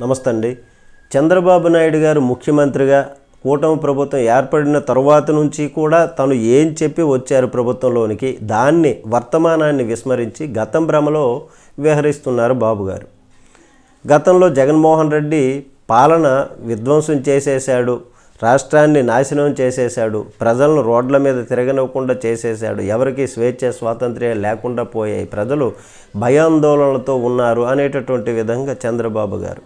నమస్తే అండి చంద్రబాబు నాయుడు గారు ముఖ్యమంత్రిగా కూటమి ప్రభుత్వం ఏర్పడిన తరువాత నుంచి కూడా తను ఏం చెప్పి వచ్చారు ప్రభుత్వంలోనికి దాన్ని వర్తమానాన్ని విస్మరించి గతం భ్రమలో విహరిస్తున్నారు బాబు గారు. గతంలో జగన్మోహన్ రెడ్డి పాలన విధ్వంసం చేసేశాడు. రాష్ట్రాన్ని నాశనం చేసేశాడు. ప్రజలను రోడ్ల మీద తిరగనివ్వకుండా చేసేశాడు. ఎవరికి స్వేచ్ఛ స్వాతంత్ర్యం లేకుండా పోయాయి. ప్రజలు భయాందోళనలతో ఉన్నారు అనేటటువంటి విధంగా చంద్రబాబు గారు.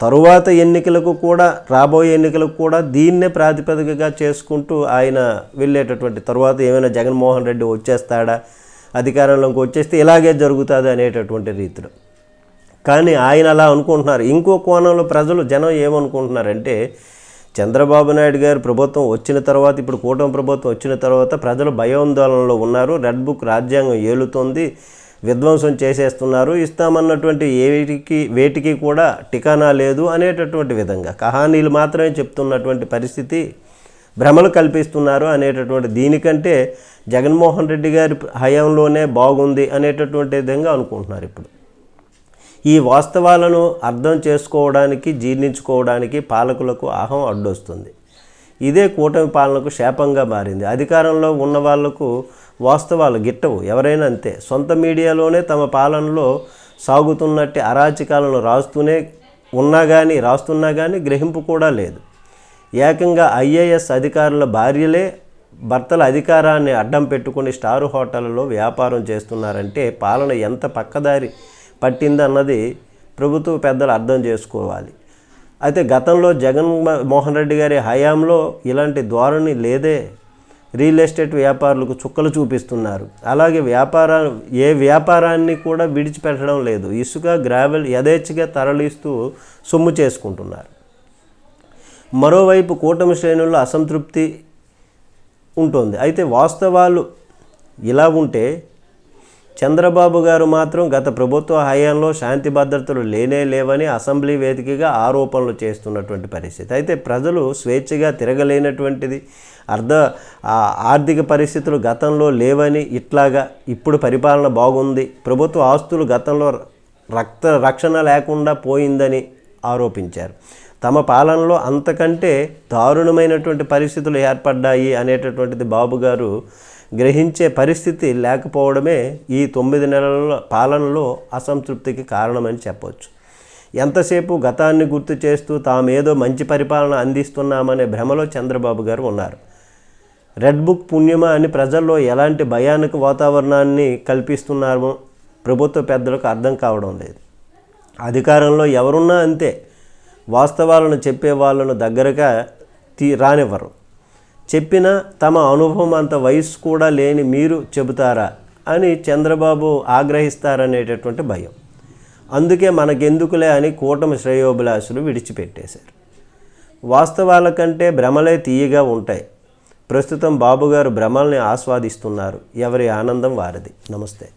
తరువాత ఎన్నికలకు కూడా రాబోయే ఎన్నికలకు కూడా దీన్నే ప్రాతిపదికగా చేసుకుంటూ ఆయన వెళ్ళేటటువంటి తరువాత ఏమైనా జగన్మోహన్ రెడ్డి వచ్చేస్తాడా? అధికారంలోకి వచ్చేస్తే ఇలాగే జరుగుతుంది అనేటటువంటి రీతిలో. కానీ ఆయన అలా అనుకుంటున్నారు. ఇంకో కోణంలో ప్రజలు జనం ఏమనుకుంటున్నారంటే చంద్రబాబు నాయుడు గారు ప్రభుత్వం వచ్చిన తర్వాత ఇప్పుడు కూటమి ప్రభుత్వం వచ్చిన తర్వాత ప్రజలు భయాందోళనలో ఉన్నారు. రెడ్ బుక్ రాజ్యాంగం ఏలుతోంది. విధ్వంసం చేసేస్తున్నారు. ఇస్తామన్నటువంటి ఏటికి వేటికి కూడా టికానా లేదు అనేటటువంటి విధంగా. కహానీలు మాత్రమే చెప్తున్నటువంటి పరిస్థితి భ్రమలు కల్పిస్తున్నారు అనేటటువంటి దీనికంటే జగన్మోహన్ రెడ్డి గారి హయాంలోనే బాగుంది అనేటటువంటి విధంగా అనుకుంటున్నారు ఇప్పుడు. ఈ వాస్తవాలను అర్థం చేసుకోవడానికి జీర్ణించుకోవడానికి పాలకులకు అహం అడ్డొస్తుంది. ఇదే కూటమి పాలనకు శాపంగా మారింది. అధికారంలో ఉన్న వాళ్ళకు వాస్తవాలు గిట్టవు. ఎవరైనా అంతే. సొంత మీడియాలోనే తమ పాలనలో సాగుతున్నట్టు అరాచకాలను రాస్తూనే ఉన్నా కానీ రాస్తున్నా కానీ గ్రహింపు కూడా లేదు. ఏకంగా ఐఏఎస్ అధికారుల భార్యలే భర్తల అధికారాన్ని అడ్డం పెట్టుకుని స్టార్ హోటళ్ళలో వ్యాపారం చేస్తున్నారంటే పాలన ఎంత పక్కదారి పట్టిందన్నది ప్రభుత్వ పెద్దలు అర్థం చేసుకోవాలి. అయితే గతంలో జగన్ మోహన్ రెడ్డి గారి హయాంలో ఇలాంటి ధోరణి లేదే. రియల్ ఎస్టేట్ వ్యాపారులకు చుక్కలు చూపిస్తున్నారు. అలాగే వ్యాపార ఏ వ్యాపారాన్ని కూడా విడిచిపెట్టడం లేదు. ఇసుక గ్రావెల్ యథేచ్ఛగా తరలిస్తూ సొమ్ము చేసుకుంటున్నారు. మరోవైపు కూటమి శ్రేణుల్లో అసంతృప్తి ఉంటుంది. అయితే వాస్తవాలు ఇలా ఉంటే చంద్రబాబు గారు మాత్రం గత ప్రభుత్వ హయాంలో శాంతి భద్రతలు లేనే లేవని అసెంబ్లీ వేదికగా ఆరోపణలు చేస్తున్నటువంటి పరిస్థితి. అయితే ప్రజలు స్వేచ్ఛగా తిరగలేనటువంటిది అర్ధ ఆర్థిక పరిస్థితులు గతంలో లేవని ఇట్లాగా ఇప్పుడు పరిపాలన బాగుంది ప్రభుత్వ ఆస్తులు గతంలో రక్త రక్షణ లేకుండా పోయిందని ఆరోపించారు. తమ పాలనలో అంతకంటే దారుణమైనటువంటి పరిస్థితులు ఏర్పడ్డాయి అనేటటువంటిది బాబు గారు గ్రహించే పరిస్థితి లేకపోవడమే ఈ తొమ్మిది నెలల పాలనలో అసంతృప్తికి కారణమని చెప్పవచ్చు ఎంతసేపు గతాన్ని గుర్తు చేస్తూ తామేదో మంచి పరిపాలన అందిస్తున్నామనే భ్రమలో చంద్రబాబు గారు ఉన్నారు. రెడ్ బుక్ పుణ్యమా అని ప్రజల్లో ఎలాంటి భయానక వాతావరణాన్ని కల్పిస్తున్నారో ప్రభుత్వ పెద్దలకు అర్థం కావడం లేదు. అధికారంలో ఎవరున్నా అంతే. వాస్తవాలను చెప్పే వాళ్ళను దగ్గరగా తీ రానివ్వరు. చెప్పినా తమ అనుభవం అంత వయస్సు కూడా లేని మీరు చెబుతారా అని చంద్రబాబు ఆగ్రహిస్తారనేటటువంటి భయం. అందుకే మనకెందుకులే అని కూటమి శ్రేయోభిలాషులు విడిచిపెట్టేశారు. వాస్తవాల కంటే భ్రమలే తీయగా ఉంటాయి. ప్రస్తుతం బాబుగారు భ్రమల్ని ఆస్వాదిస్తున్నారు. ఎవరి ఆనందం వారిది. నమస్తే.